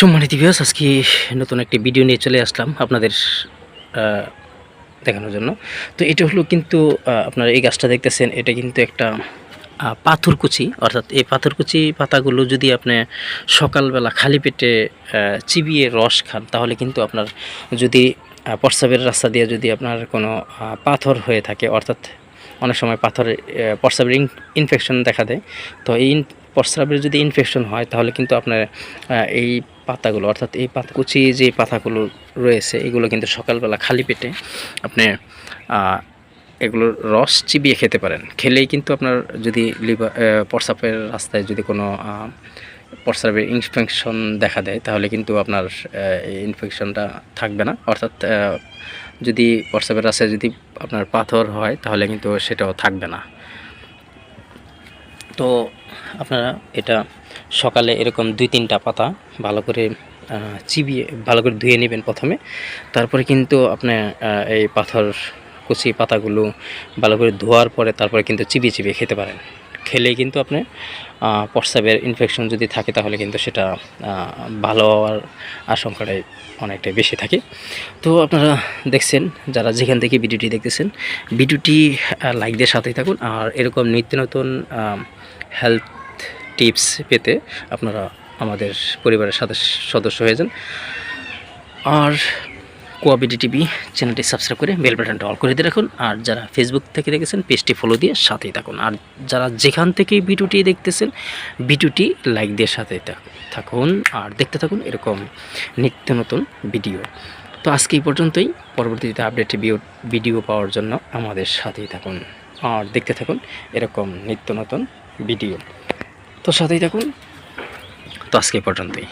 সম্মানিত ভিউয়ার্স আজকে নতুন একটি ভিডিও নিয়ে চলে আসলাম আপনাদের দেখানোর জন্য। তো এটা হলো কিন্তু আপনারা এই গাছটা দেখতেছেন, এটা কিন্তু একটা পাথরকুচি অর্থাৎ এই পাথরকুচি পাতাগুলো যদি আপনি সকালবেলা খালি পেটে চিবিয়ে রস খান, তাহলে কিন্তু আপনার যদি প্রস্রাবের রাস্তা দিয়ে যদি আপনার কোনো পাথর হয়ে থাকে, অর্থাৎ অনেক সময় পাথরের প্রস্রাবের ইনফেকশন দেখা দেয়, তো এই প্রস্রাবের যদি ইনফেকশন হয়, তাহলে কিন্তু আপনার এই পাতাগুলো, অর্থাৎ এই পাতাকুচি যে পাতাগুলো রয়েছে, এগুলো কিন্তু সকালবেলা খালি পেটে আপনি এগুলোর রস চিবিয়ে খেতে পারেন। খেলেই কিন্তু আপনার যদি লিভার প্রস্রাবের রাস্তায় যদি কোনো প্রস্রাবের ইনফেকশন দেখা দেয়, তাহলে কিন্তু আপনার ইনফেকশনটা থাকবে না। অর্থাৎ যদি প্রস্রাবের রাস্তায় যদি আপনার পাথর হয়, তাহলে কিন্তু সেটাও থাকবে না। তো আপনারা এটা সকালে এরকম দুই তিনটা পাতা ভালো করে চিবিয়ে, ভালো করে ধুয়ে নেবেন প্রথমে। তারপরে কিন্তু আপনার এই পাথর কুচি পাতাগুলো ভালো করে ধোয়ার পরে তারপরে কিন্তু চিবিয়ে চিবিয়ে খেতে পারেন। খেলে কিন্তু আপনি প্রস্রাবের ইনফেকশন যদি থাকে তাহলে কিন্তু সেটা ভালো হওয়ার আশঙ্কাটাই অনেকটাই বেশি থাকে। তো আপনারা দেখছেন, যারা যেখান থেকে ভিডিওটি দেখতেছেন, ভিডিওটি লাইক দিয়ে সাথেই থাকুন। আর এরকম নিত্য নতুন হেলথ টিপস পেতে আপনারা আমাদের পরিবারের সাথে সদস্য হয়ে যান। আর কোয়াবিডি টিভি চ্যানেলটি সাবস্ক্রাইব করে বেল বাটনটা অল করে দিয়ে রাখুন। আর যারা ফেসবুক থেকে দেখেছেন পেজটি ফলো দিয়ে সাথেই থাকুন। আর যারা যেখান থেকে ভিডিওটি দেখতেছেন, ভিডিওটি লাইক দিয়ে সাথে থাকুন। আর দেখতে থাকুন এরকম নিত্য নতুন ভিডিও তো আজকে এই পর্যন্তই। পরবর্তীতে আপডেট ভিডিও পাওয়ার জন্য আমাদের সাথেই থাকুন। আর দেখতে থাকুন এরকম নিত্য নতুন ভিডিও তো সাথেই থাকুন। তো আজকে পর্যন্তই।